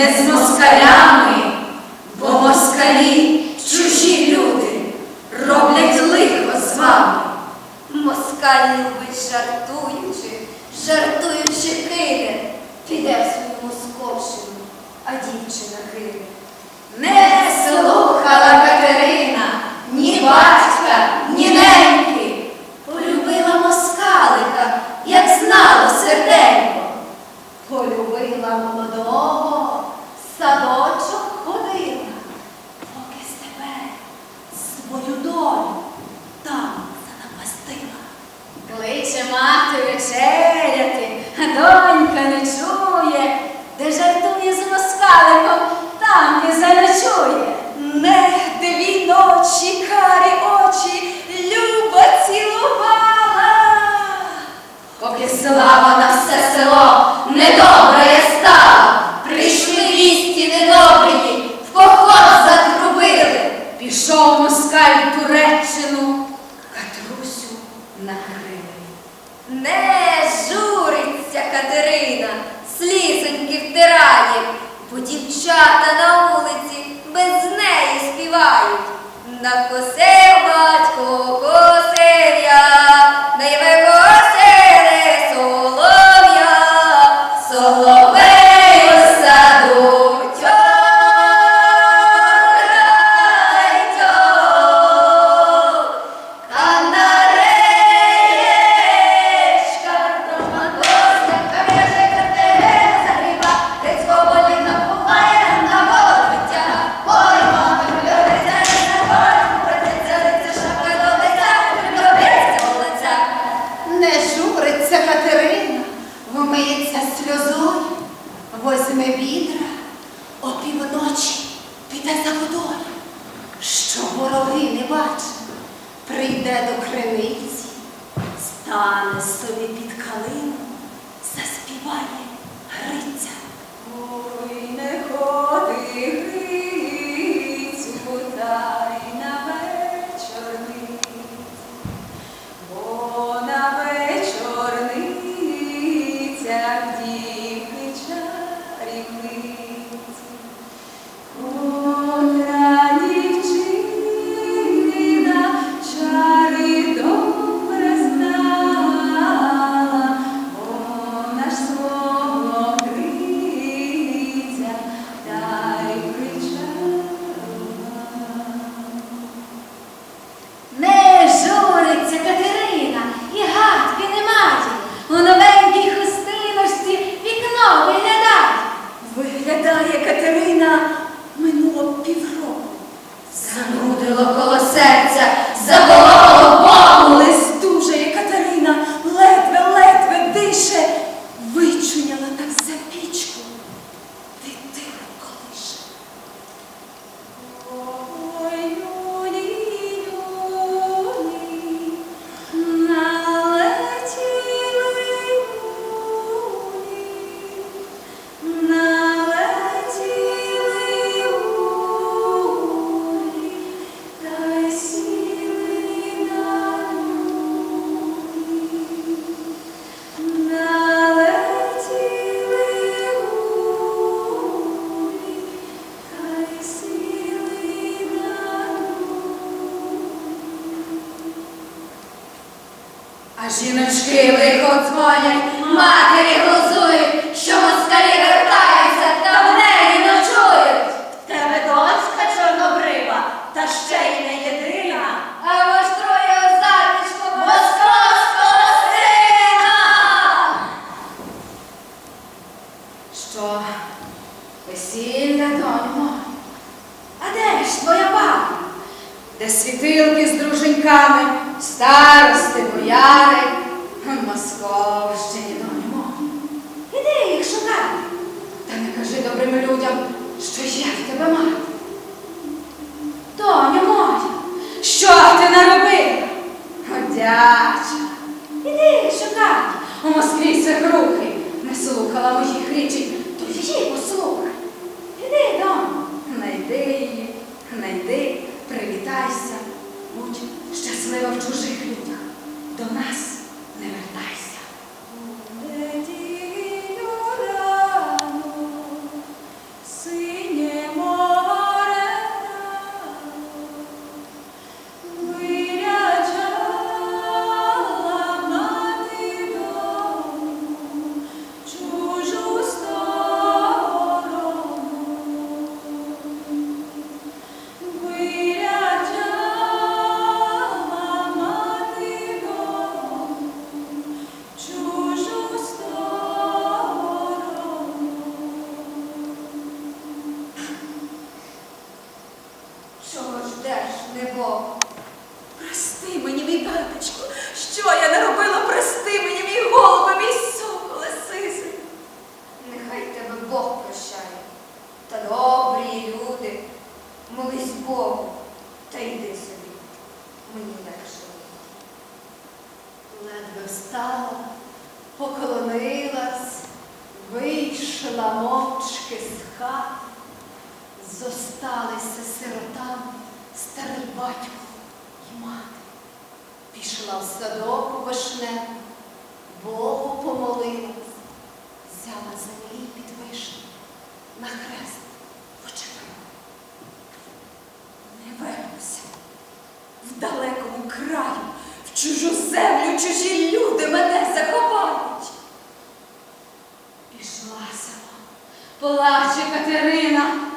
не з москалями, бо москалі чужі люди роблять лихо з вами. Москаль любить жартуючи, жартуючи кине, піде в свою московщину, а дівчина кине. Не слухала Катерина ні батька, ні неньки. Полюбила москалика, як знало серденько. Полюбила молодого, в садочок ходила, поки з тебе свою долю там занапастила. Кличе мати вечеряти, а донька не чує, де жартує з москаликом, там і заночує. Не дві ночі, карі очі, Люба цілувала. Поки слава на все село недобра я стала, прийшли вісті слізоньки бо дівчата на вулиці без неї співають. На косе батько, стане собі під калину, заспіває Гриця. Ой, не ходи, Грицю, дай Московщині, доньмо. Іди їх шукати. Та не кажи добрим людям, що є в тебе маю. Доню моя, що ти наробила? Одяча. Іди шукай. У Москві свекрухи. Не слухала моїх річей, то її послухай. Прости мені, мій батечку, що я наробила, прости мені, мій голубе, мій соколе сизий. Нехай тебе Бог прощає. Та добрі люди, молись Богу, та йди собі. Мені легше. Ледве встала, поклонилась, вийшла мовчки з хати. Зосталися сиротам старий батько і мати. Пішла в садок у вишневу, Богу помолилась, взяла землі під вишню, на хрест почепила. Не вернуся. В далекому краю, в чужу землю, чужі люди мене заховають. Пішла сама, плаче Катерина,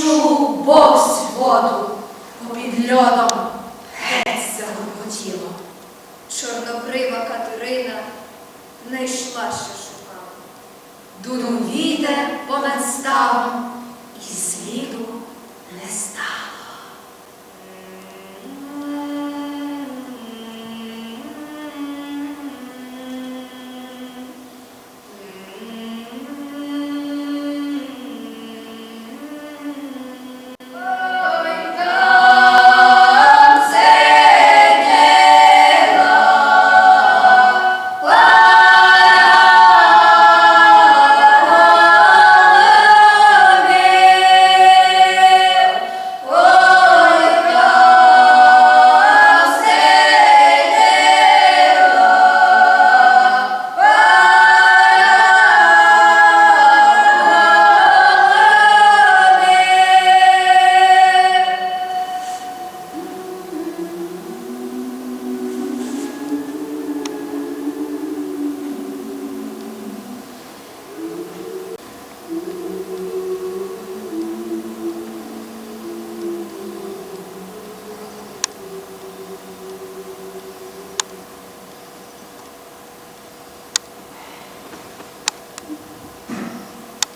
Шув Бог воду попід льодом, геть загорготіло. Чорнобрива Катерина не йшла, що шукала. Дунув віде понад ставом, і сліду.